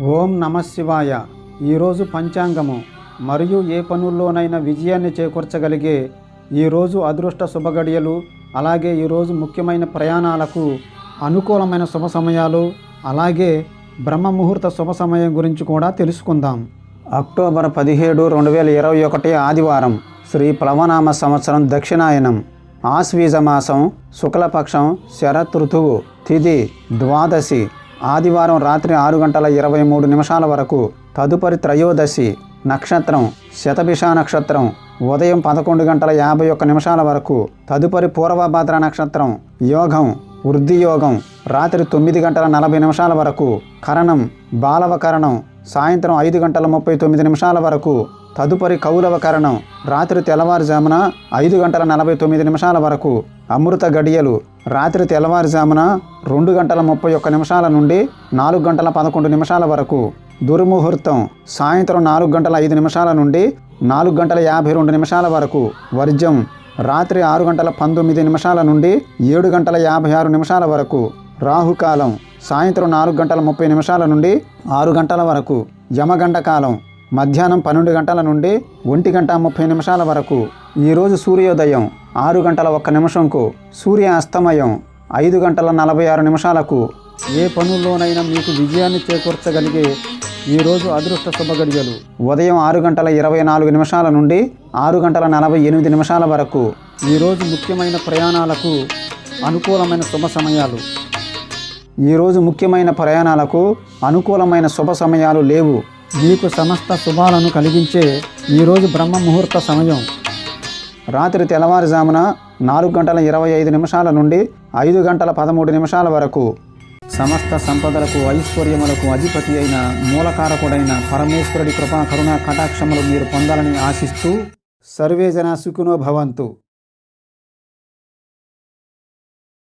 ఓం నమ శివాయ. ఈరోజు పంచాంగము. మరియు ఏ పనుల్లోనైనా విజయాన్ని చేకూర్చగలిగే ఈరోజు అదృష్ట శుభగడియలు అలాగే ఈరోజు ముఖ్యమైన ప్రయాణాలకు అనుకూలమైన శుభ సమయాలు అలాగే బ్రహ్మ ముహూర్త శుభ సమయం గురించి కూడా తెలుసుకుందాం. అక్టోబర్ పదిహేడు రెండు వేల ఇరవై ఒకటి ఆదివారం. శ్రీ ప్లవనామ సంవత్సరం దక్షిణాయనం ఆశ్వీజ మాసం శుక్లపక్షం శరత్ ఋతువు తిథి ద్వాదశి ఆదివారం రాత్రి ఆరు గంటల ఇరవై మూడు నిమిషాల వరకు తదుపరి త్రయోదశి నక్షత్రం శతభిష నక్షత్రం ఉదయం పదకొండు గంటల యాభై ఒక్క నిమిషాల వరకు తదుపరి పూర్వభద్ర నక్షత్రం యోగం వృద్ధి యోగం రాత్రి తొమ్మిది గంటల నలభై నిమిషాల వరకు కరణం బాలవ కరణం సాయంత్రం ఐదు గంటల ముప్పై తొమ్మిది నిమిషాల వరకు తదుపరి కౌలవ కరణం రాత్రి తెల్లవారుజామున ఐదు గంటల నలభై తొమ్మిది నిమిషాల వరకు అమృత గడియలు రాత్రి తెల్లవారుజామున రెండు గంటల ముప్పై ఒక్క నిమిషాల నుండి నాలుగు గంటల పదకొండు నిమిషాల వరకు. దుర్ముహూర్తం సాయంత్రం నాలుగు గంటల ఐదు నిమిషాల నుండి నాలుగు గంటల యాభై రెండు నిమిషాల వరకు. వర్జం రాత్రి ఆరు గంటల పంతొమ్మిది నిమిషాల నుండి ఏడు గంటల యాభై ఆరు నిమిషాల వరకు. రాహుకాలం సాయంత్రం నాలుగు గంటల ముప్పై నిమిషాల నుండి ఆరు గంటల వరకు. యమగంట కాలం మధ్యాహ్నం పన్నెండు గంటల నుండి ఒంటి గంట ముప్పై నిమిషాల వరకు. ఈరోజు సూర్యోదయం ఆరు గంటల ఒక్క నిమిషంకు సూర్య అస్తమయం ఐదు గంటల నలభై ఆరు నిమిషాలకు. ఏ పనుల్లోనైనా మీకు విజయాన్ని చేకూర్చగలిగే ఈరోజు అదృష్ట శుభగడియలు ఉదయం ఆరు గంటల ఇరవై నాలుగు నిమిషాల నుండి ఆరు గంటల నలభై ఎనిమిది నిమిషాల వరకు. ఈరోజు ముఖ్యమైన ప్రయాణాలకు అనుకూలమైన శుభ సమయాలు. ఈరోజు ముఖ్యమైన ప్రయాణాలకు అనుకూలమైన శుభ సమయాలు లేవు. మీకు సమస్త శుభాలను కలిగించే ఈరోజు బ్రహ్మ ముహూర్త సమయం. రాత్రి తెల్లవారుజామున నాలుగు గంటల ఇరవై ఐదు నిమిషాల నుండి ఐదు గంటల పదమూడు నిమిషాల వరకు సమస్త సంపదలకు ఐశ్వర్యములకు అధిపతి అయిన మూలకారకుడైన పరమేశ్వరుడి కృపా కరుణా కటాక్షములు మీరు పొందాలని ఆశిస్తూ సర్వేజన సుఖినో భవంతు.